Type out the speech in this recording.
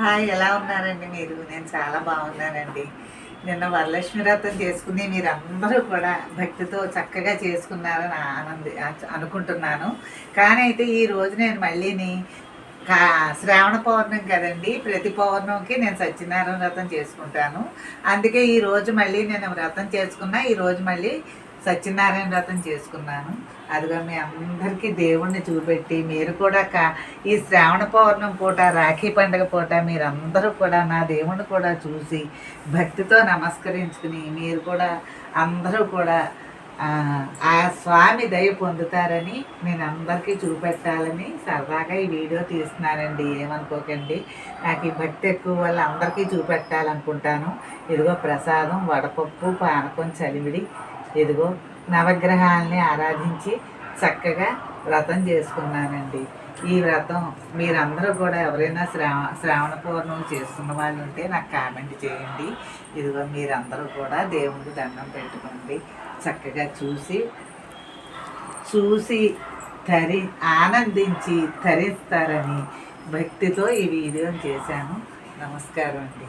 Hi ఎలా ఉన్నారండి మీరు? నేను చాలా బాగున్నానండి. నిన్న వరలక్ష్మి వ్రతం చేసుకుని మీరు అందరూ కూడా భక్తితో చక్కగా చేసుకున్నారని ఆనంది అనుకుంటున్నాను. కానీ అయితే ఈ రోజు నేను మళ్ళీని శ్రావణ పౌర్ణమి కదండి. ప్రతి పౌర్ణమికి నేను సత్యనారాయణ వ్రతం చేసుకుంటాను. అందుకే ఈ రోజు మళ్ళీ నేను వ్రతం చేసుకున్నా ఈ రోజు మళ్ళీ సత్యనారాయణ వ్రతం చేసుకున్నాను. అదిగో మీ అందరికీ దేవుణ్ణి చూపెట్టి మీరు కూడా కా ఈ శ్రావణ పౌర్ణం పూట రాఖీ పండుగ పూట మీరందరూ కూడా నా దేవుణ్ణి కూడా చూసి భక్తితో నమస్కరించుకుని మీరు కూడా అందరూ కూడా ఆ స్వామి దయ పొందుతారని నేను అందరికీ చూపెట్టాలని సరదాగా ఈ వీడియో తీస్తున్నానండి. ఏమనుకోకండి. నాకు ఈ భక్తి ఎక్కువ వల్ల అందరికీ చూపెట్టాలనుకుంటాను. ఇదిగో ప్రసాదం వడపప్పు పానకం చలివిడి. ఇదిగో నవగ్రహాలని ఆరాధించి చక్కగా వ్రతం చేసుకున్నానండి. ఈ వ్రతం మీరందరూ కూడా ఎవరైనా శ్రావ శ్రావణ పూర్ణం చేసుకున్న వాళ్ళు ఉంటే నాకు కామెంట్ చేయండి. ఇదిగో మీరందరూ కూడా దేవుడికి దండం పెట్టుకోండి. చక్కగా చూసి చూసి తరి ఆనందించి తరిస్తారని భక్తితో ఈ వీడియో చేశాను. నమస్కారం అండి.